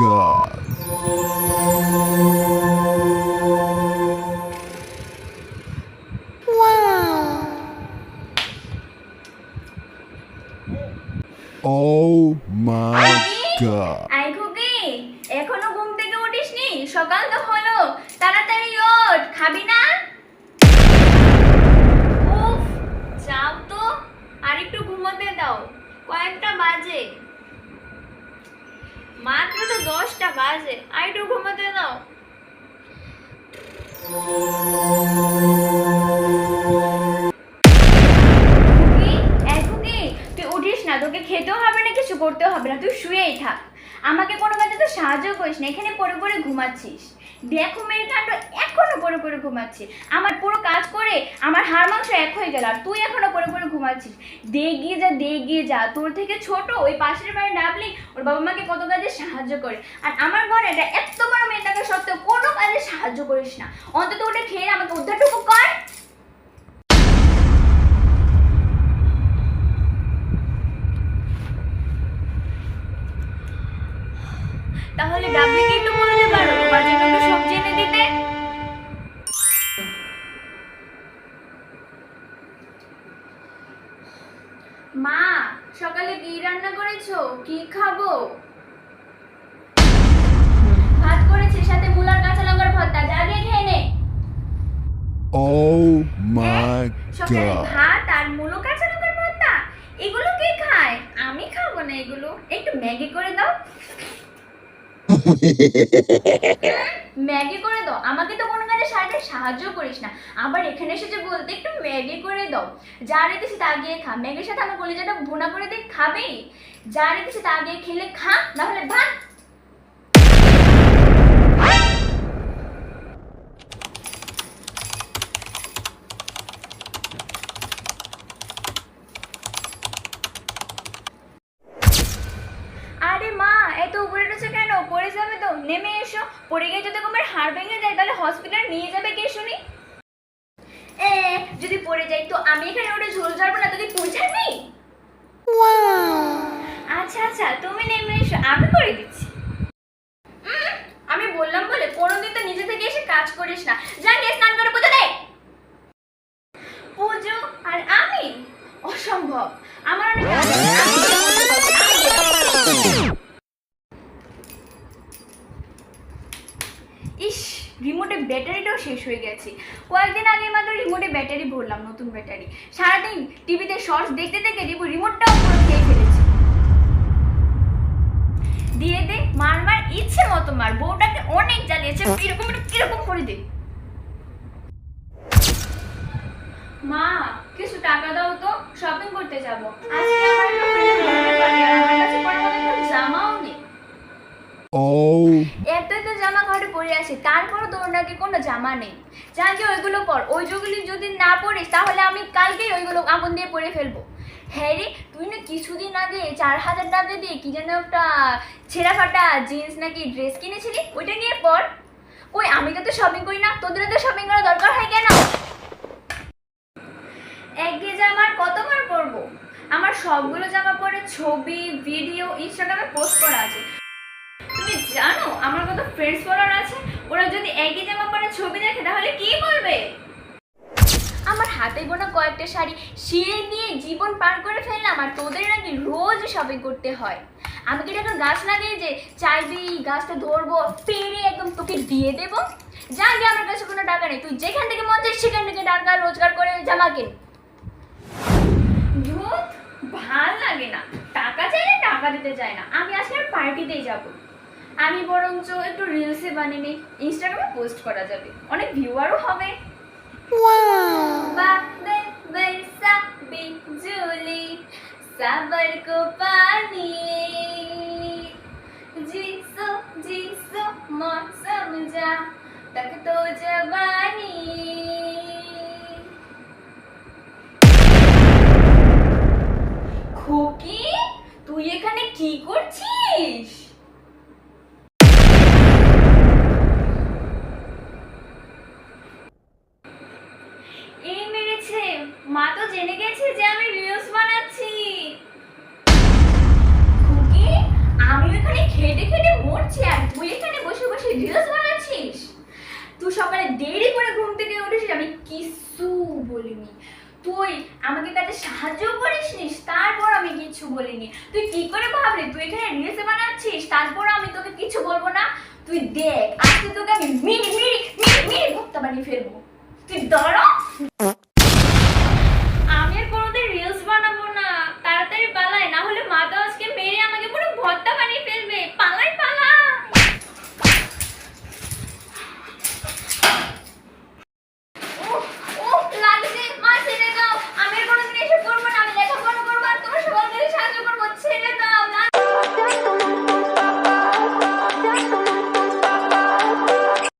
god. Oh my god. আই খুকি এখনও ঘুম থেকে উঠিসনি? সকাল তো হলো। তাড়াতাড়ি ওঠ খাবি না? উফ যাও তো। আর একটু ঘুমোতে দাও। কয়েকটা বাজে। মাত্র তো দশটা বাজে। আর একটু ঘুমোতে দাও। তুই উঠিস না, তোকে খেতেও হবে না, কিছু করতেও হবে না, তুই শুয়েই থাক। আমাকে কোনো কাজে তো সাহায্য করিস না, এখানে পড়ে পড়ে ঘুমাচ্ছিস। দেখো মেয়ের কাণ্ড, এখনও পড়ে পড়ে ঘুমাচ্ছিস আমার পুরো কাজ করে আমার হাড় মাংস এক হয়ে গেল, আর তুই এখনও পড়ে পড়ে ঘুমাচ্ছিস। দে, গিয়ে যা, দে, গিয়ে যা। তোর থেকে ছোট, ওই পাশের বাড়ি ডাবলি ওর বাবা মাকে কত কাজে সাহায্য করে। আর আমার ঘরে এটা এত বড় মেয়ে থাকা সত্ত্বেও কোনো কাজে সাহায্য করিস না। অন্তত ওটা খেয়ে আমাকে উদ্ধারটুকু কর। তাহলে ডাবলিকে একটু বলতে পারো তোমার একটু সবজি এনে দিতে মা সকালে কি রান্না করেছ? কি খাব? ভাত করেছি সাথে মুলার কাঁচা লঙ্কার ভর্তা যা খেয়ে নে। Oh my সকালে ভাত আর মুলো কাঁচা লঙ্কার ভর্তা। এগুলো কে খায়? আমি খাব না এগুলো। একটু ম্যাগি করে দাও। ম্যাগি করে দাও। আমাকে তো কোনো কাজে সারাটা সাহায্য করিস না। আবার এখানে এসে যে বলতে একটু ম্যাগি করে দাও। যা রেখেছি তা গিয়ে খা। ম্যাগির সাথে আমার কলিজাটা ভুনা করে দিয়ে খাবেই যা রেখেছি তা গিয়ে খেলে খা, না হলে ভাত আরে মা এত উপরে উঠেছে কেন পড়ে যাবে তো? নেমে এসো। পড়ে গিয়ে যদি তোমার হাড় ভেঙে যায়, তাহলে হসপিটাল নিয়ে যাবে কে শুনি? যদি পড়ে যাই তো আমি এখানে ওটা ঝোল ঝাড়বো না তোকে তুই ছাড়বি আচ্ছা আচ্ছা তুমি নেমে এসো, আমি করে দিচ্ছি। আমি বললাম বলে, কোনোদিন তো নিজে থেকে এসে কাজ করিস না। যা, গিয়ে স্নান করে, পুজো দে। পুজো আর আমি? অসম্ভব। আমার অনেক ইস রিমোটের ব্যাটারিটাও শেষ হয়ে গেছে। কয়েকদিন আগে মাত্র রিমোটে ব্যাটারি ভরলাম, নতুন ব্যাটারি। সারাদিন টিভিতে শর্টস দেখতে দেখতে রিমো রিমোটটাও পুরো খেয়ে ফেলেছি। দিয়ে দে, মার মার ইচ্ছে মতো মার, বউটাকে অনেক জ্বালিয়েছে, কীরকম কীরকম করে দে। মা, কিছু টাকা দাও তো শপিং করতে যাব। আজকে আমার জামাও নেই। Oh. জামা ঘরে পরে আছে তারপরও তোর নাকি কোনো জামা নেই। যা গিয়ে ওইগুলো পর, ওই ওইগুলি যদি না পরিস তাহলে আমি কালকেই ওইগুলো আগুন দিয়ে পরে ফেলব। হ্যাঁ রে, তুই না কিছুদিন আগে চার হাজার টাকা দিয়ে কি যেন একটা ছেঁড়া ফাটা জিন্স নাকি ড্রেস কিনেছিলি? ওইটা নিয়ে পর কই, আমি তো শপিং করি না তোদের তো শপিং করা দরকার হয় কেন? একঘেয়ে জামা আর কতবার পরবো? আমার সবগুলো জামা পরে ছবি ভিডিও ইনস্টাগ্রামে পোস্ট করা আছে। জানো, আমার কত ফ্রেন্ডস ফলোয়ার আছে, ওরা যদি একই জামা পরে ছবি দেখে, তাহলে কি বলবে? আমার হাতে গোনা কয়েকটা শাড়ি সিঁড়ি দিয়ে জীবন পার করে ফেললাম, আর তোদের নাকি রোজ শপিং করতে হয়। আমি কি একটা গাছ লাগিয়ে যে চাইবি গাছটা ধরবো, পেরে একদম তোকে দিয়ে দেবো? যা গিয়ে আমার কাছে কোনো টাকা নেই, তুই যেখান থেকে মন চাই সেখান থেকে টাকা, রোজগার করে জামা কিন? ভালো লাগে না। টাকা চাইলে টাকা দিতে চায় না। আমি আজকে আর পার্টিতেই যাব। আমি বরঞ্চ একটু রিলসে বানিয়ে নিই ইনস্টাগ্রামে পোস্ট করা যাবে অনেক ভিউয়ারও হবে बादल बरसा बिजुली सबर को पानी जिसो जिसो मौसम जा तक तो जवानी মা তো জেনে গেছে যে আমি রিলস বানাচ্ছি। খুকি আমি ওখানে খেটে খেটে মরছি আর তুই এখানে বসে বসে রিলস বানাচ্ছিস? তুই সকালে দেরি করে ঘুম থেকে উঠেছিস, আমি কিছু বলিনি। তুই আমাকে কাজে সাহায্য করিস নিস তারপর আমি কিছু বলিনি। তুই কি করে ভাবলি? তুই এখানে রিলস বানাচ্ছিস, তারপর আমি তোকে কিছু বলব না? তুই দেখ, আজকে তোকে আমি মিনিট মিনিট মিনিট মিনিট ভক্ত বানিয়ে ফেলব। তুই দাঁড়া।